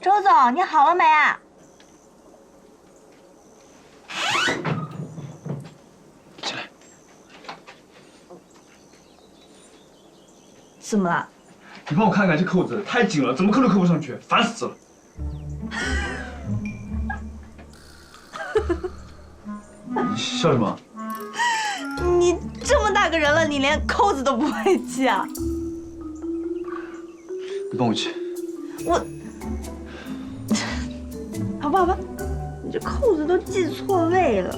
周总，你好了没啊？起来。怎么了？你帮我看看这扣子太紧了，怎么扣都扣不上去，烦死了。你笑什么？你这么大个人了，你连扣子都不会系啊？你帮我系。我，好吧，你这扣子都系错位了。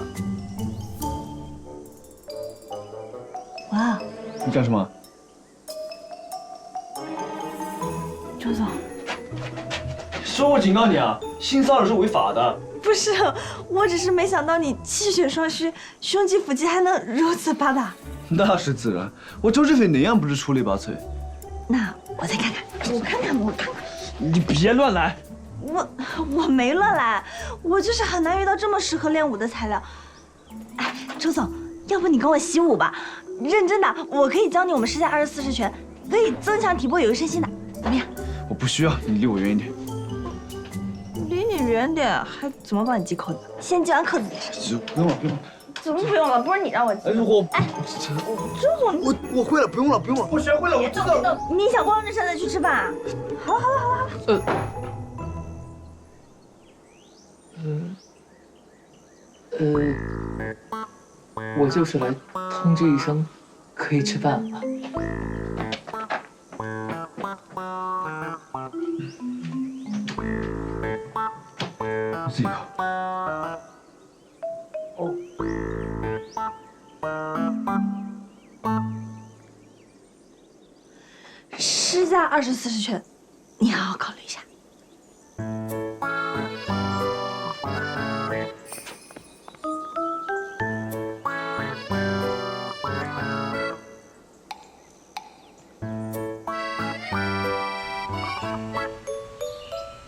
哇，你干什么？周总，说我警告你啊，性骚扰是违法的。不是，我只是没想到你气血双虚，胸肌腹肌还能如此发达。那是自然，我周志飞哪样不是出类拔萃？那我再看看，我看看，我看看。你别乱来。我我没乱来，我就是很难遇到这么适合练武的材料。哎，周总，要不你跟我习武吧？认真的，我可以教你我们施下二十四式拳，可以增强体魄，有益身心的，怎么样？我不需要，你离我远一点。离你远点，还怎么帮你系扣子？先系完扣子再说。不用了，不用了。怎么不用了？不是你让我系。哎，我哎，周总，我我会了，不用了，不用了。我学会了，我知道，你想光着身子去吃饭啊？好了好了好了好了。呃，呃，我就是来通知一声，可以吃饭了。我自己扣。哦，施加二十四十拳，你好好考虑一下。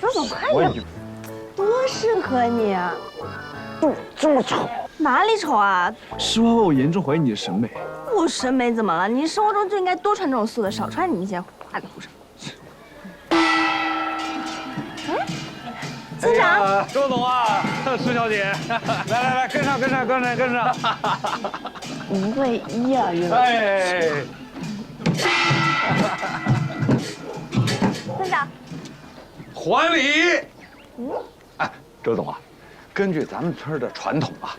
周总，快点，多适合你啊！不这么丑。哪里丑啊？实话，我严重怀疑你的审美。我审美怎么了？你生活中就应该多穿这种素的，少穿你那些花里胡哨。嗯，村长，啊，周总啊，施小姐，来来来，跟上跟上跟上跟上。一对 一啊，于老师。哎，还礼。哎，周总啊，根据咱们村的传统啊，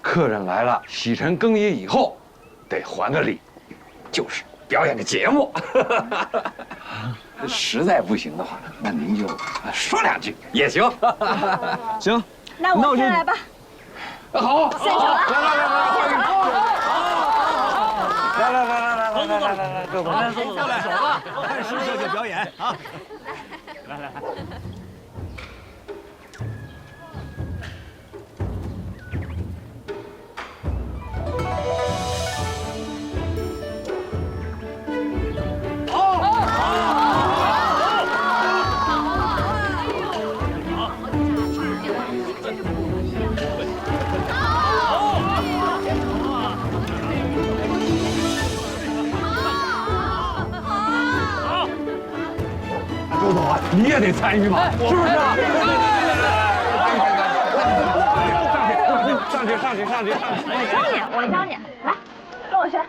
客人来了洗尘更衣以后，得还个礼，就是表演个节目。实在不行的话，那您就说两句也行。行，那那我先来吧。好，献丑了，来来来来，欢迎。来来来来来来来来来，周总，来，手来手吧，看施小姐表演啊！你也得参与嘛，是不是？上去，上去，上去，上去，上去，上去，我教你，我教你，来，跟我学。